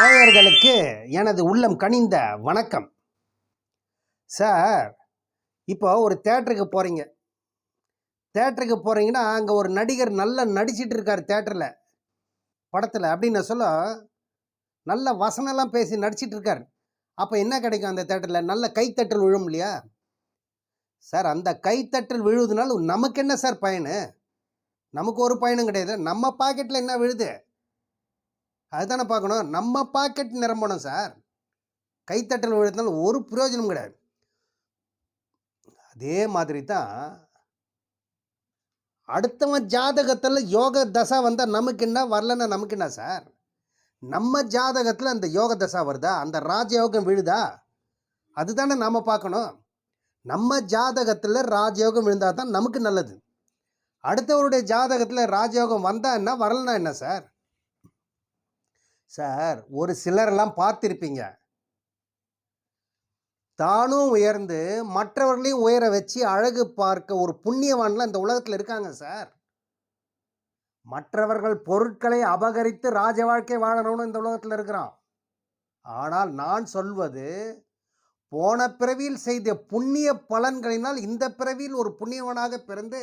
நாயர்களுக்கு எனது உள்ளம் கனிந்த வணக்கம். சார் இப்போ ஒரு தேட்டருக்கு போகிறீங்க தேட்டருக்கு போகிறீங்கன்னா அங்கே ஒரு நடிகர் நல்லா நடிச்சிட்டு இருக்கார் தேட்டரில் படத்தில். அப்படின்னு சொல்ல நல்ல வசனம்லாம் பேசி நடிச்சிட்டு இருக்கார். அப்போ என்ன கிடைக்கும் அந்த தேட்டரில்? நல்ல கைத்தட்டல் விழும் இல்லையா? சார் அந்த கைத்தட்டல் விழுவதுனால நமக்கு என்ன சார் பயனு? நமக்கு ஒரு பயனும் கிடையாது. நம்ம பாக்கெட்டில் என்ன விழுது? அதுதானே பார்க்கணும். நம்ம பாக்கெட் நிரம்பணும் சார் கைத்தட்டல் விழுத்தினால ஒரு பிரயோஜனம் கிடையாது. அதே மாதிரி தான் அடுத்தவன் ஜாதகத்தில் யோக தசா வந்தால் நமக்கு என்ன? வரலன்னா நமக்கு என்ன சார் நம்ம ஜாதகத்தில் அந்த யோக தசா வருதா? அந்த ராஜயோகம் விழுதா? அதுதானே நாம் பார்க்கணும். நம்ம ஜாதகத்தில் ராஜயோகம் விழுந்தால் தான் நமக்கு நல்லது. அடுத்தவருடைய ஜாதகத்தில் ராஜயோகம் வந்தால் என்ன? வரலன்னா என்ன சார் சார் ஒரு சிலரெல்லாம் பார்த்துருப்பீங்க. தானும் உயர்ந்து மற்றவர்களையும் உயர வச்சு அழகு பார்க்க ஒரு புண்ணியவான்லாம் இந்த உலகத்தில் இருக்காங்க சார். மற்றவர்கள் பொருட்களை அபகரித்து ராஜ வாழ்க்கை வாழணும்னு இந்த உலகத்தில் இருக்கிறான். ஆனால் நான் சொல்வது போன பிறவியில் செய்த புண்ணிய பலன்களினால் இந்த பிறவியில் ஒரு புண்ணியவனாக பிறந்து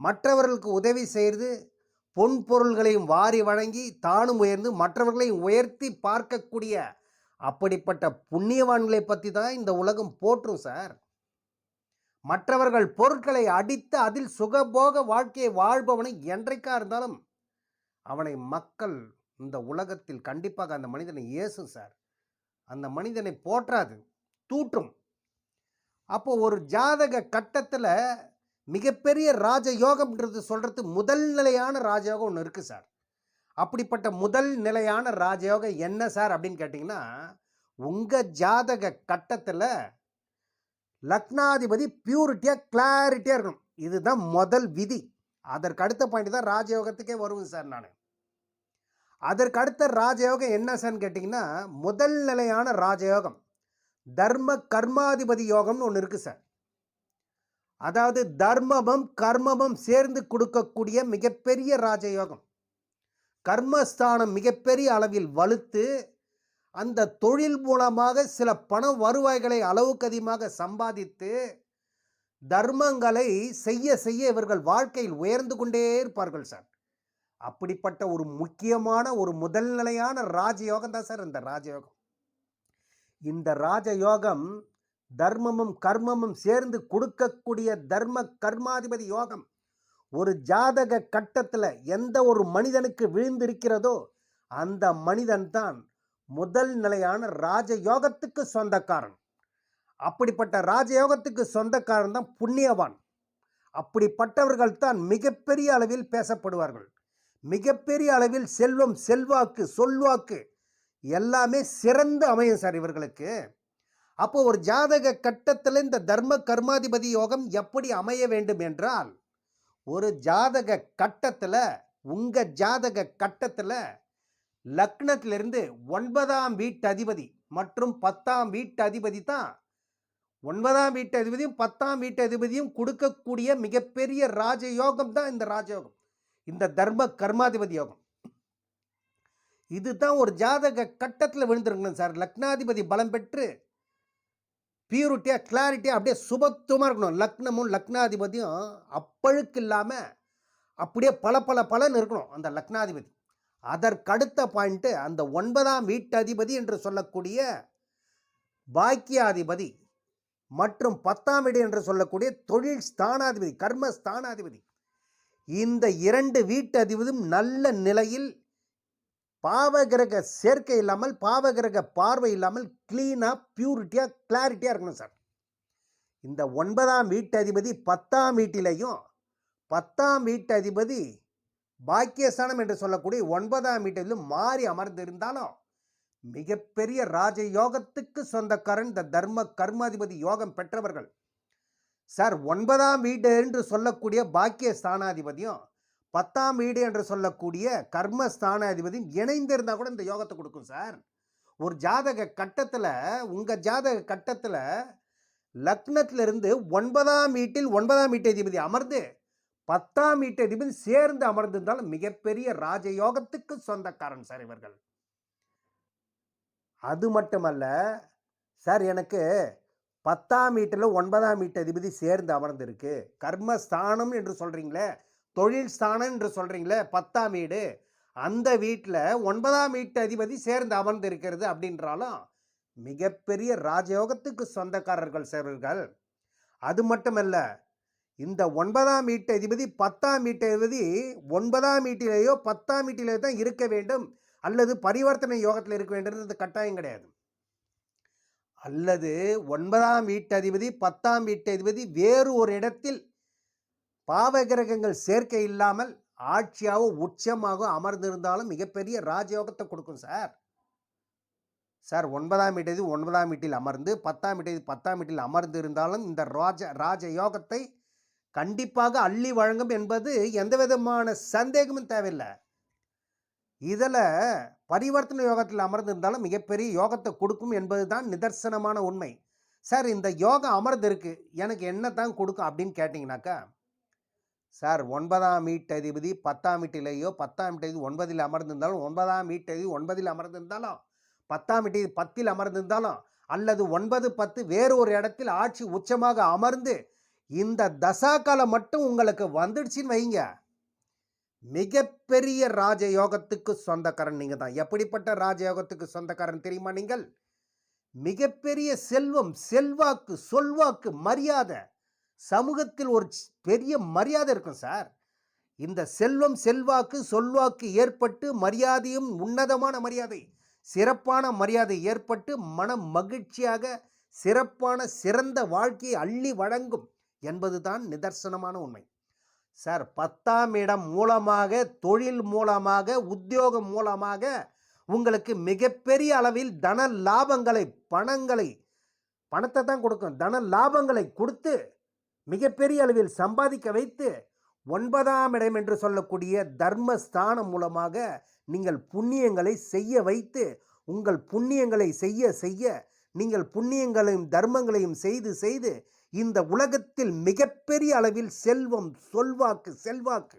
மற்றவர்களுக்கு உதவி செய்து பொன் பொருள்களையும் வாரி வழங்கி தானும் உயர்ந்து மற்றவர்களையும் உயர்த்தி பார்க்கக்கூடிய அப்படிப்பட்ட புண்ணியவான்களை பற்றி தான் இந்த உலகம் போற்றும் சார். மற்றவர்கள் பொருட்களை அடித்து அதில் சுகபோக வாழ்க்கையை வாழ்பவனை என்றைக்கா இருந்தாலும் அவனை மக்கள் இந்த உலகத்தில் கண்டிப்பாக அந்த மனிதனை ஏசும் சார். அந்த மனிதனை போற்றாது தூற்றும். அப்போ ஒரு ஜாதக கட்டத்தில் மிகப்பெரிய ராஜயோகம்ன்றது சொல்கிறது முதல் நிலையான ராஜயோகம் ஒன்று இருக்குது சார். அப்படிப்பட்ட முதல் நிலையான ராஜயோகம் என்ன சார்? அப்படின்னு கேட்டிங்கன்னா உங்கள் ஜாதக கட்டத்தில் லக்னாதிபதி பியூரிட்டியாக கிளாரிட்டியாக இருக்கணும். இதுதான் முதல் விதி. அதற்கு அடுத்த பாயிண்ட் தான் ராஜயோகத்துக்கே வருவேன் சார் நான். அதற்கு அடுத்த ராஜயோகம் என்ன சார்னு கேட்டிங்கன்னா முதல் நிலையான ராஜயோகம் தர்ம கர்மாதிபதி யோகம்னு ஒன்று இருக்குது சார். அதாவது தர்மமும் கர்மமும் சேர்ந்து கொடுக்கக்கூடிய மிகப்பெரிய ராஜயோகம். கர்மஸ்தானம் மிகப்பெரிய அளவில் வலுத்து அந்த தொழில் மூலமாக சில பண வருவாய்களை அளவுக்கு அதிகமாக சம்பாதித்து தர்மங்களை செய்ய செய்ய இவர்கள் வாழ்க்கையில் உயர்ந்து கொண்டே இருப்பார்கள் சார். அப்படிப்பட்ட ஒரு முக்கியமான ஒரு முதல் நிலையான ராஜயோகம் தான் சார் இந்த ராஜயோகம். இந்த ராஜயோகம் தர்மமும் கர்மமும் சேர்ந்து கொடுக்கக்கூடிய தர்ம கர்மாதிபதி யோகம். ஒரு ஜாதக கட்டத்தில் எந்த ஒரு மனிதனுக்கு விழுந்திருக்கிறதோ அந்த மனிதன் தான் முதல் நிலையான ராஜயோகத்துக்கு சொந்தக்காரன். அப்படிப்பட்ட ராஜயோகத்துக்கு சொந்தக்காரன் தான் புண்ணியவான். அப்படிப்பட்டவர்கள் தான் மிகப்பெரிய அளவில் பேசப்படுவார்கள். மிகப்பெரிய அளவில் செல்வம் செல்வாக்கு சொல்வாக்கு எல்லாமே சிறந்து அமையும் சார் இவர்களுக்கு. அப்போ ஒரு ஜாதக கட்டத்தில் இந்த தர்ம கர்மாதிபதி யோகம் எப்படி அமைய வேண்டும் என்றால் ஒரு ஜாதக கட்டத்தில் உங்கள் ஜாதக கட்டத்தில் லக்னத்திலிருந்து ஒன்பதாம் வீட்டு அதிபதி மற்றும் பத்தாம் வீட்டு அதிபதி தான். ஒன்பதாம் வீட்டு அதிபதியும் பத்தாம் வீட்டு அதிபதியும் கொடுக்கக்கூடிய மிகப்பெரிய ராஜயோகம் தான் இந்த ராஜயோகம். இந்த தர்ம கர்மாதிபதி யோகம். இதுதான் ஒரு ஜாதக கட்டத்தில் விழுந்திருக்கணும் சார். லக்னாதிபதி பலம் பெற்று பியூரிட்டியாக கிளாரிட்டியாக அப்படியே சுபத்துவமாக இருக்கணும். லக்னமும் லக்னாதிபதியும் அப்பழுக்கு இல்லாமல் அப்படியே பல பல பலன் இருக்கணும் அந்த லக்னாதிபதி. அதற்கடுத்த பாயிண்ட்டு அந்த ஒன்பதாம் வீட்டதிபதி என்று சொல்லக்கூடிய பாக்கியாதிபதி மற்றும் பத்தாம் வீடு என்று சொல்லக்கூடிய தொழில் ஸ்தானாதிபதி கர்ம ஸ்தானாதிபதி. இந்த இரண்டு வீட்டு அதிபதியும் நல்ல நிலையில் பாவகிரக சேர்க்கை இல்லாமல் பாவகிரக பார்வை இல்லாமல் க்ளீனாக பியூரிட்டியாக கிளாரிட்டியாக இருக்கணும் சார். இந்த ஒன்பதாம் வீட்டு அதிபதி பத்தாம் வீட்டிலையும் பத்தாம் வீட்டு அதிபதி பாக்கியஸ்தானம் என்று சொல்லக்கூடிய ஒன்பதாம் வீட்டிலும் மாறி அமர்ந்திருந்தாலும் மிகப்பெரிய ராஜ யோகத்துக்கு சொந்தக்காரன் இந்த தர்ம கர்மாதிபதி யோகம் பெற்றவர்கள். சார் ஒன்பதாம் வீடு என்று சொல்லக்கூடிய பாக்கிய ஸ்தானாதிபதியும் பத்தாம் வீடு என்று சொல்லக்கூடிய கர்ம ஸ்தானாதிபதியும் இணைந்திருந்தால் கூட இந்த யோகத்தை கொடுக்கும் சார். ஒரு ஜாதக கட்டத்தில் உங்கள் ஜாதக கட்டத்தில் லக்னத்திலிருந்து ஒன்பதாம் வீட்டில் ஒன்பதாம் வீட்டு அதிபதி அமர்ந்து பத்தாம் வீட்டு அதிபதி சேர்ந்து அமர்ந்திருந்தாலும் மிகப்பெரிய ராஜயோகத்துக்கு சொந்தக்காரன் சார் இவர்கள். அது மட்டுமல்ல சார் எனக்கு பத்தாம் வீட்டில் ஒன்பதாம் வீட்டு அதிபதி சேர்ந்து அமர்ந்திருக்கு. கர்மஸ்தானம் என்று சொல்கிறீங்களே தொழில் ஸ்தானம் என்று சொல்கிறீங்களே பத்தாம் வீடு. அந்த வீட்டில் ஒன்பதாம் வீட்டு அதிபதி சேர்ந்து அமர்ந்திருக்கிறது அப்படின்றாலும் மிகப்பெரிய ராஜயோகத்துக்கு சொந்தக்காரர்கள் சேர்வர்கள். அது மட்டுமல்ல இந்த ஒன்பதாம் வீட்டு அதிபதி பத்தாம் வீட்டு அதிபதி ஒன்பதாம் வீட்டிலேயோ பத்தாம் வீட்டிலேயோ தான் இருக்க வேண்டும். அல்லது பரிவர்த்தனை யோகத்தில் இருக்க வேண்டியது கட்டாயம் கிடையாது. அல்லது ஒன்பதாம் வீட்டு அதிபதி பத்தாம் வீட்டு அதிபதி வேறு ஒரு இடத்தில் பாவகிரகங்கள் சேர்க்கை இல்லாமல் ஆட்சியாக உச்சமாக அமர்ந்திருந்தாலும் மிகப்பெரிய ராஜயோகத்தை கொடுக்கும் சார் சார் ஒன்பதாம் வீட்டது ஒன்பதாம் வீட்டில் அமர்ந்து பத்தாம் வீட்டது பத்தாம் வீட்டில் அமர்ந்து இருந்தாலும் இந்த ராஜ ராஜ யோகத்தை கண்டிப்பாக அள்ளி வழங்கும் என்பது எந்த விதமான சந்தேகமும் தேவையில்லை. இதில் பரிவர்த்தனை யோகத்தில் அமர்ந்திருந்தாலும் மிகப்பெரிய யோகத்தை கொடுக்கும் என்பது தான் நிதர்சனமான உண்மை. சார் இந்த யோகம் அமர்ந்திருக்கு. எனக்கு என்ன தான் கொடுக்கும் அப்படின்னு கேட்டிங்கனாக்கா சார் ஒன்பதாம் வீட்டதிபதி பத்தாம் வீட்டிலேயோ பத்தாம் வீட்டதிபதி ஒன்பதில் அமர்ந்திருந்தாலும் ஒன்பதாம் வீட்டதிபதி ஒன்பதில் அமர்ந்திருந்தாலும் பத்தாம் வீட்டதிபதி பத்தில் அமர்ந்திருந்தாலும் அல்லது ஒன்பது பத்து வேறொரு இடத்தில் ஆட்சி உச்சமாக அமர்ந்து இந்த தசாகாலம் மட்டும் உங்களுக்கு வந்துடுச்சின்னு வைங்க. மிகப்பெரிய ராஜயோகத்துக்கு சொந்தக்காரன் நீங்கள் தான் எப்படிப்பட்ட ராஜயோகத்துக்கு சொந்தக்காரன் தெரியுமா நீங்கள்? மிகப்பெரிய செல்வம் செல்வாக்கு சொல்வாக்கு மரியாதை சமூகத்தில் ஒரு பெரிய மரியாதை இருக்கும் சார். இந்த செல்வம் செல்வாக்கு சொல்வாக்கு ஏற்பட்டு மரியாதையும் உன்னதமான மரியாதை சிறப்பான மரியாதை ஏற்பட்டு மன மகிழ்ச்சியாக சிறப்பான சிறந்த வாழ்க்கையை அள்ளி வழங்கும் என்பதுதான் நிதர்சனமான உண்மை. சார் பத்தாம் இடம் மூலமாக தொழில் மூலமாக உத்தியோகம் மூலமாக உங்களுக்கு மிகப்பெரிய அளவில் தன லாபங்களை பணங்களை பணத்தை தான் கொடுக்கும் தன லாபங்களை கொடுத்து மிகப்பெரிய அளவில் சம்பாதிக்க வைத்து ஒன்பதாம் இடம் என்று சொல்லக்கூடிய தர்மஸ்தானம் மூலமாக நீங்கள் புண்ணியங்களை செய்ய வைத்து உங்கள் புண்ணியங்களை செய்ய செய்ய நீங்கள் புண்ணியங்களையும் தர்மங்களையும் செய்து செய்து இந்த உலகத்தில் மிகப்பெரிய அளவில் செல்வம் சொல்வாக்கு செல்வாக்கு.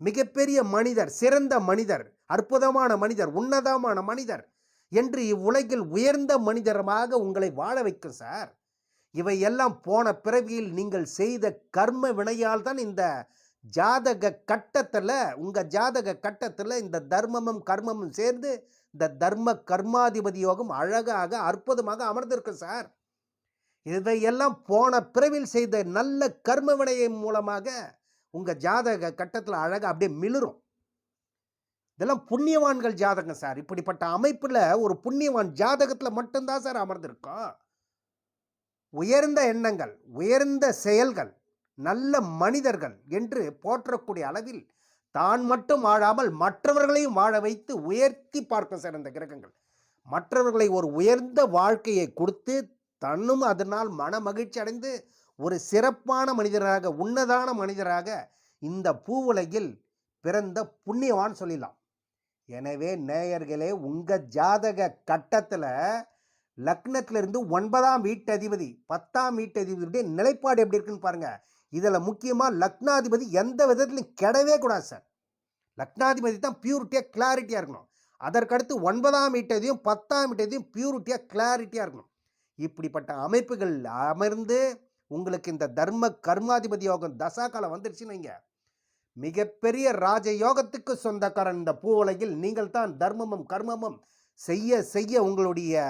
மிகப்பெரிய மனிதர் சிறந்த மனிதர் அற்புதமான மனிதர் உன்னதமான மனிதர் என்று இவ்வுலகில் உயர்ந்த மனிதரமாக உங்களை வாழ வைக்கும் சார். இவை எல்லாம் போன பிறவியில் நீங்கள் செய்த கர்ம வினையால் தான் இந்த ஜாதக கட்டத்தில் உங்கள் ஜாதக கட்டத்தில் இந்த தர்மமும் கர்மமும் சேர்ந்து இந்த தர்ம கர்மாதிபதி யோகம் அழகாக அற்புதமாக அமர்ந்திருக்கு சார். இதையெல்லாம் போன பிறவில் செய்த நல்ல கர்ம வினையை மூலமாக உங்கள் ஜாதக கட்டத்தில் அழகாக அப்படியே மிளிரும். இதெல்லாம் புண்ணியவான்கள் ஜாதகம் சார். இப்படிப்பட்ட அமைப்பில் ஒரு புண்ணியவான் ஜாதகத்தில் மட்டும்தான் சார் அமர்ந்திருக்கோம். உயர்ந்த எண்ணங்கள் உயர்ந்த செயல்கள் நல்ல மனிதர்கள் என்று போற்றக்கூடிய அளவில் தான் மட்டும் வாழாமல் மற்றவர்களையும் வாழ வைத்து உயர்த்தி பார்க்க சிறந்த கிரகங்கள். மற்றவர்களை ஒரு உயர்ந்த வாழ்க்கையை கொடுத்து தன்னும் அதனால் மன மகிழ்ச்சி அடைந்து ஒரு சிறப்பான மனிதராக உன்னதான மனிதராக இந்த பூவுலகில் பிறந்த புண்ணியவான் சொல்லிடலாம். எனவே நேயர்களே உங்கள் ஜாதக கட்டத்தில் லக்னத்திலிருந்து ஒன்பதாம் வீட்டதிபதி பத்தாம் வீட்டதிபதியுடைய நிலைப்பாடு எப்படி இருக்குன்னு பாருங்கள் இதில் முக்கியமாக லக்னாதிபதி எந்த விதத்திலும் கெடவே கூடாது சார். லக்னாதிபதி தான் பியூரிட்டியாக கிளாரிட்டியாக இருக்கணும். அதற்கடுத்து ஒன்பதாம் வீட்டதையும் பத்தாம் வீட்டதையும் பியூரிட்டியாக கிளாரிட்டியாக இருக்கணும். இப்படிப்பட்ட அமைப்புகள் அமர்ந்து உங்களுக்கு இந்த தர்ம கர்மாதிபதி யோகம் தசாகாலம் வந்துருச்சுன்னு வைங்க. மிகப்பெரிய ராஜ யோகத்துக்கு சொந்தக்காரன் இந்த பூவுலகில் நீங்கள் தான் தர்மமும் கர்மமும் செய்ய செய்ய உங்களுடைய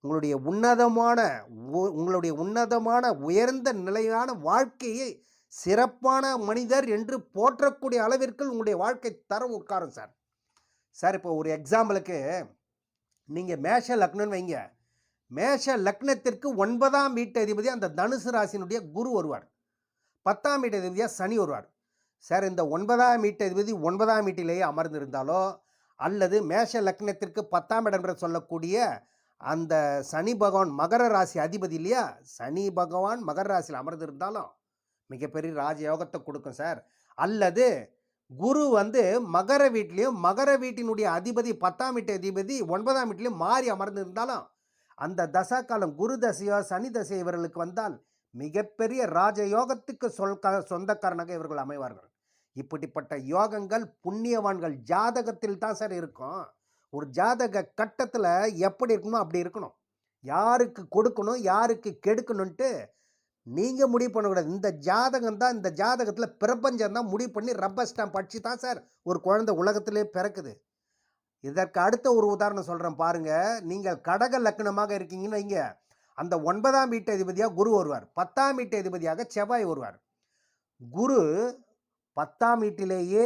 உங்களுடைய உன்னதமான உ- உங்களுடைய உன்னதமான உயர்ந்த நிலையான வாழ்க்கையை சிறப்பான மனிதர் என்று போற்றக்கூடிய அளவிற்கு உங்களுடைய வாழ்க்கை தரம் உட்காரும் சார். சார் இப்போ ஒரு எக்ஸாம்பிளுக்கு நீங்கள் மேஷ லக்னம்னு வைங்க. மேஷ லக்னத்திற்கு ஒன்பதாம் வீட்டு அதிபதி அந்த தனுசு ராசினுடைய குரு வருவார். பத்தாம் வீட்டு அதிபதியாக சனி வருவார். சார் இந்த ஒன்பதாம் வீட்டு அதிபதி ஒன்பதாம் வீட்டிலேயே அமர்ந்திருந்தாலோ அல்லது மேஷ லக்னத்திற்கு பத்தாம் இடம் என்று சொல்லக்கூடிய அந்த சனி பகவான் மகர ராசி அதிபதி இல்லையா? சனி பகவான் மகர ராசியில் அமர்ந்திருந்தாலும் மிகப்பெரிய ராஜயோகத்தை கொடுக்கும் சார். அல்லது குரு வந்து மகர வீட்லேயும் மகர வீட்டினுடைய அதிபதி பத்தாம் வீட்டு அதிபதி ஒன்பதாம் வீட்லேயும் மாறி அமர்ந்திருந்தாலும் அந்த தசாக்காலம் குரு தசையோ சனி தசை இவர்களுக்கு வந்தால் மிகப்பெரிய ராஜயோகத்துக்கு சொல் சொந்தக்காரனாக இவர்கள் அமைவார்கள். இப்படிப்பட்ட யோகங்கள் புண்ணியவான்கள் ஜாதகத்தில் தான் சார் இருக்கும். ஒரு ஜாதக கட்டத்தில் எப்படி இருக்கணுமோ அப்படி இருக்கணும். யாருக்கு கொடுக்கணும் யாருக்கு கெடுக்கணுன்ட்டு நீங்கள் முடிவு பண்ணக்கூடாது. இந்த ஜாதகம் தான் இந்த ஜாதகத்தில் பிரபஞ்சம் தான் முடிவு பண்ணி ரப்பர் ஸ்டாம்ப் அடிச்சு தான் சார் ஒரு குழந்தை உலகத்திலே பிறக்குது. இதற்கு அடுத்த ஒரு உதாரணம் சொல்கிறேன் பாருங்கள் நீங்கள் கடக லக்னமாக இருக்கீங்கன்னு வைங்க. அந்த ஒன்பதாம் வீட்டு அதிபதியாக குரு வருவார். பத்தாம் வீட்டு அதிபதியாக செவ்வாய் வருவார். குரு பத்தாம் வீட்டிலேயே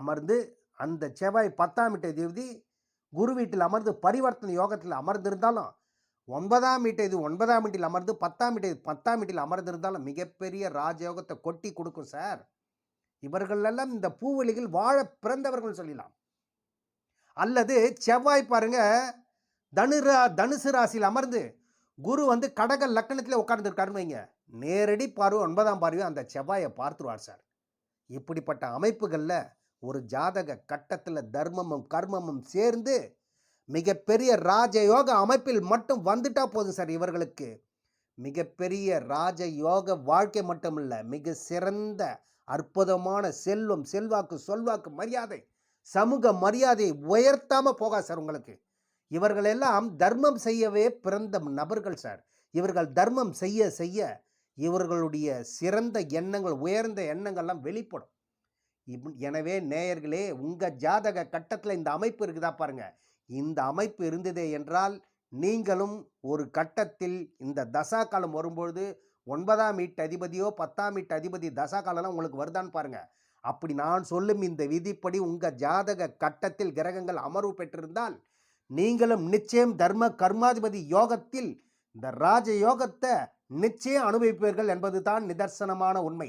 அமர்ந்து அந்த செவ்வாய் பத்தாம் வீட்டு அதிபதி குரு வீட்டில் அமர்ந்து பரிவர்த்தனை யோகத்தில் அமர்ந்திருந்தாலும் ஒன்பதாம் வீட்டை இது ஒன்பதாம் வீட்டில் அமர்ந்து பத்தாம் வீட்டை பத்தாம் வீட்டில் அமர்ந்திருந்தாலும் மிகப்பெரிய ராஜயோகத்தை கொட்டி கொடுக்கும் சார். இவர்களெல்லாம் இந்த பூவெளிகள் வாழ பிறந்தவர்கள் சொல்லலாம். அல்லது செவ்வாய் பாருங்க தனுரா தனுசு ராசியில் அமர்ந்து குரு வந்து கடக லக்கணத்தில் உட்கார்ந்துருக்காருன்னு வைங்க. நேரடி பார்வை ஒன்பதாம் பார்வையும் அந்த செவ்வாயை பார்த்துருவார் சார். இப்படிப்பட்ட அமைப்புகளில் ஒரு ஜாதக கட்டத்தில் தர்மமும் கர்மமும் சேர்ந்து மிகப்பெரிய ராஜயோக அமைப்பில் மட்டும் வந்துட்டா போதும் சார் இவர்களுக்கு. மிகப்பெரிய ராஜயோக வாழ்க்கை மட்டுமில்ல மிக சிறந்த அற்புதமான செல்வம் செல்வாக்கு சொல்வாக்கு மரியாதை சமூக மரியாதை உயர்த்தாமல் போகா சார் உங்களுக்கு. இவர்களெல்லாம் தர்மம் செய்யவே பிறந்த நபர்கள் சார். இவர்கள் தர்மம் செய்ய செய்ய இவர்களுடைய சிறந்த எண்ணங்கள் உயர்ந்த எண்ணங்கள்லாம் வெளிப்படும். எனவே நேயர்களே உங்கள் ஜாதக கட்டத்தில் இந்த அமைப்பு இருக்குதா பாருங்க. இந்த அமைப்பு இருந்ததே என்றால் நீங்களும் ஒரு கட்டத்தில் இந்த தசா காலம் வரும்பொழுது ஒன்பதாம் வீட்டு அதிபதியோ பத்தாம் வீட்டு அதிபதி தசா காலம்லாம் உங்களுக்கு வருதான்னு பாருங்கள் அப்படி நான் சொல்லும் இந்த விதிப்படி உங்கள் ஜாதக கட்டத்தில் கிரகங்கள் அமர்வு பெற்றிருந்தால் நீங்களும் நிச்சயம் தர்ம கர்மாதிபதி யோகத்தில் இந்த ராஜ யோகத்தை நிச்சயம் அனுபவிப்பீர்கள் என்பது தான் நிதர்சனமான உண்மை.